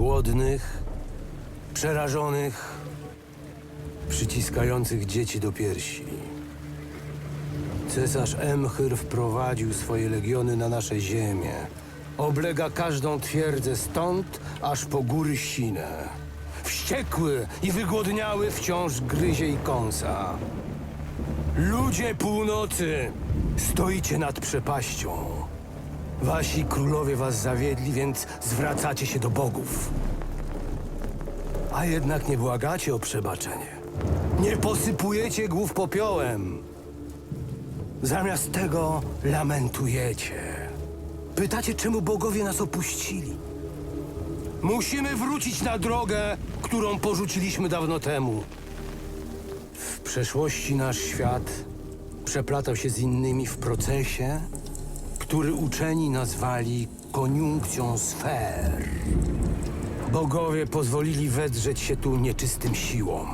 Głodnych, przerażonych, przyciskających dzieci do piersi. Cesarz Emchyr wprowadził swoje legiony na nasze ziemię. Oblega każdą twierdzę stąd, aż po góry Sinę. Wściekły i wygłodniały wciąż gryzie i kąsa. Ludzie północy, stoicie nad przepaścią. Wasi królowie was zawiedli, więc zwracacie się do bogów. A jednak nie błagacie o przebaczenie. Nie posypujecie głów popiołem. Zamiast tego lamentujecie. Pytacie, czemu bogowie nas opuścili. Musimy wrócić na drogę, którą porzuciliśmy dawno temu. W przeszłości nasz świat przeplatał się z innymi w procesie, który uczeni nazwali koniunkcją sfer. Bogowie pozwolili wedrzeć się tu nieczystym siłom.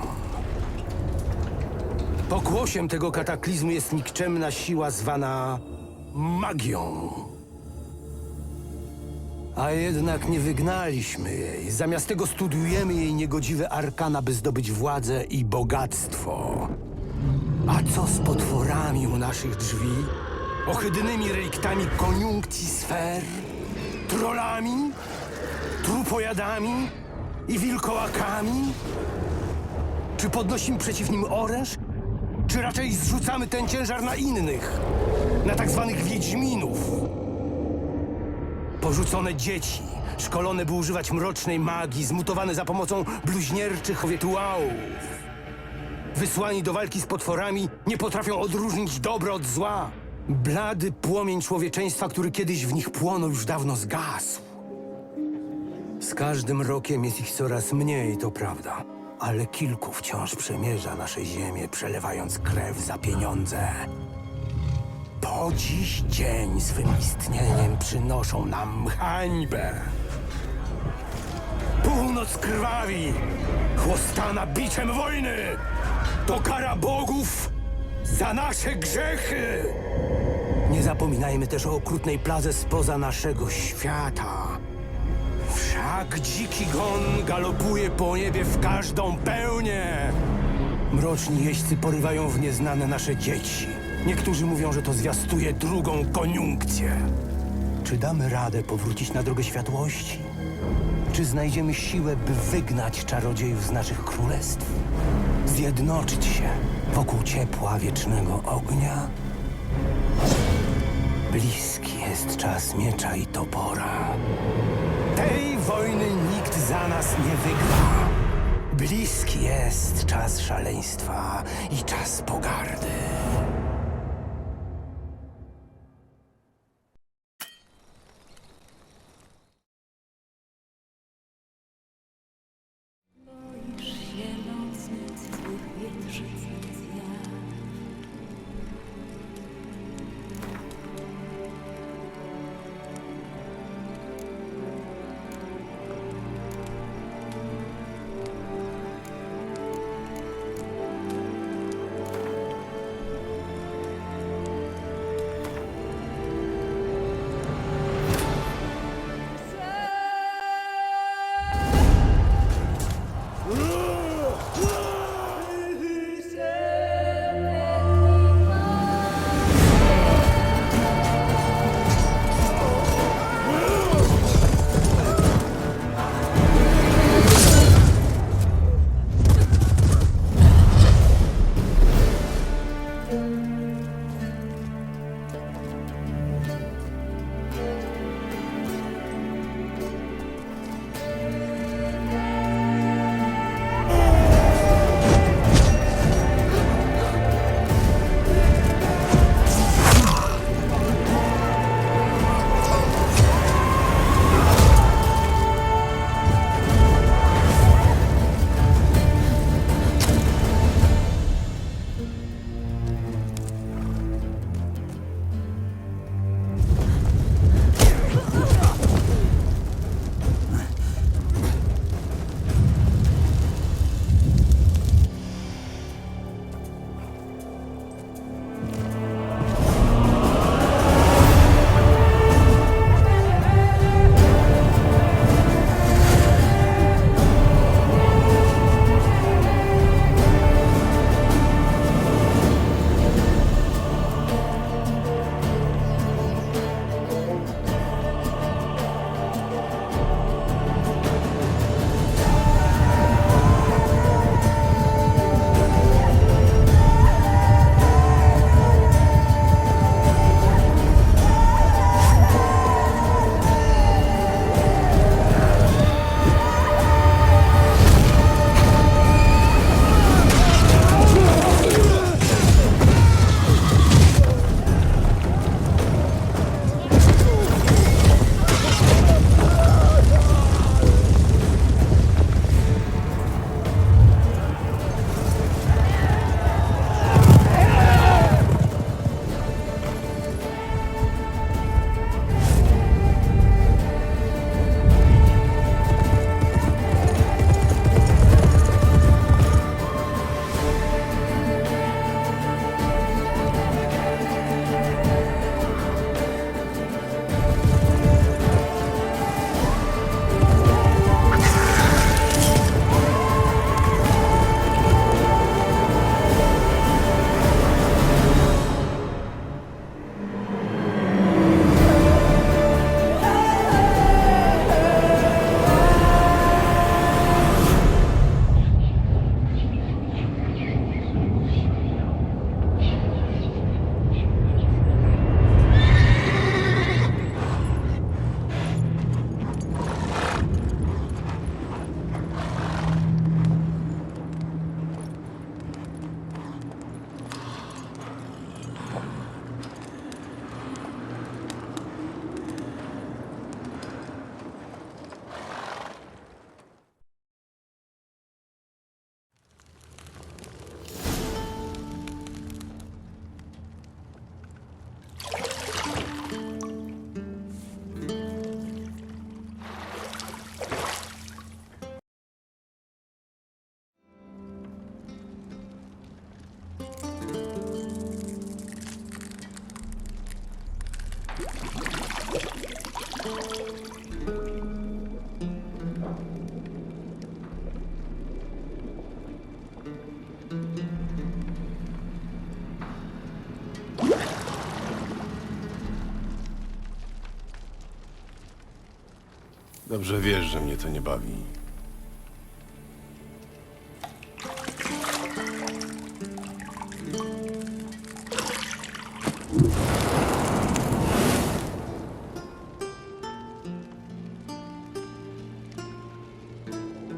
Pokłosiem tego kataklizmu jest nikczemna siła zwana magią. A jednak nie wygnaliśmy jej. Zamiast tego studiujemy jej niegodziwe arkana, by zdobyć władzę i bogactwo. A co z potworami u naszych drzwi? Ohydnymi reliktami koniunkcji sfer? Trollami? Trupojadami? I wilkołakami? Czy podnosimy przeciw nim oręż? Czy raczej zrzucamy ten ciężar na innych? Na tak zwanych wiedźminów? Porzucone dzieci, szkolone by używać mrocznej magii, zmutowane za pomocą bluźnierczych rytuałów. Wysłani do walki z potworami, nie potrafią odróżnić dobro od zła. Blady płomień człowieczeństwa, który kiedyś w nich płonął, już dawno zgasł. Z każdym rokiem jest ich coraz mniej, to prawda. Ale kilku wciąż przemierza nasze ziemię, przelewając krew za pieniądze. Po dziś dzień swym istnieniem przynoszą nam hańbę. Północ krwawi, chłostana biciem wojny. To kara bogów za nasze grzechy. Nie zapominajmy też o okrutnej plaze spoza naszego świata. Wszak dziki gon galopuje po niebie w każdą pełnię. Mroczni jeźdźcy porywają w nieznane nasze dzieci. Niektórzy mówią, że to zwiastuje drugą koniunkcję. Czy damy radę powrócić na drogę światłości? Czy znajdziemy siłę, by wygnać czarodziejów z naszych królestw? Zjednoczyć się wokół ciepła wiecznego ognia? Bliski jest czas miecza i topora. Tej wojny nikt za nas nie wygra. Bliski jest czas szaleństwa i czas pogardy. Dobrze wiesz, że mnie to nie bawi.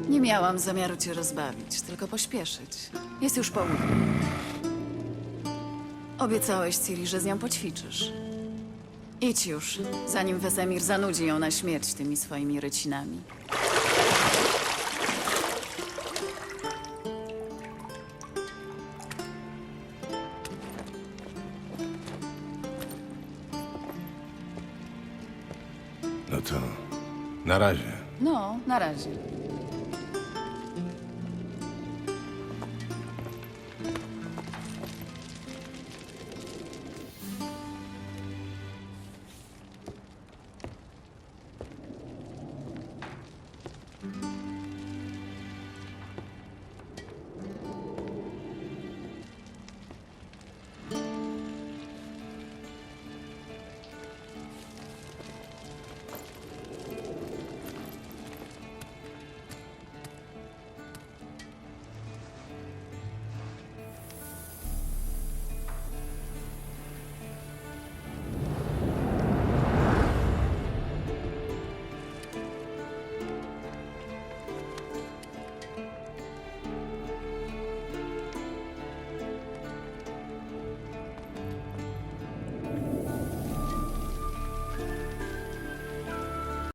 Nie miałam zamiaru cię rozbawić, tylko pośpieszyć. Jest już południe. Obiecałeś Ciri, że z nią poćwiczysz. Idź już, zanim Wesemir zanudzi ją na śmierć tymi swoimi rycinami. No to na razie. No, na razie.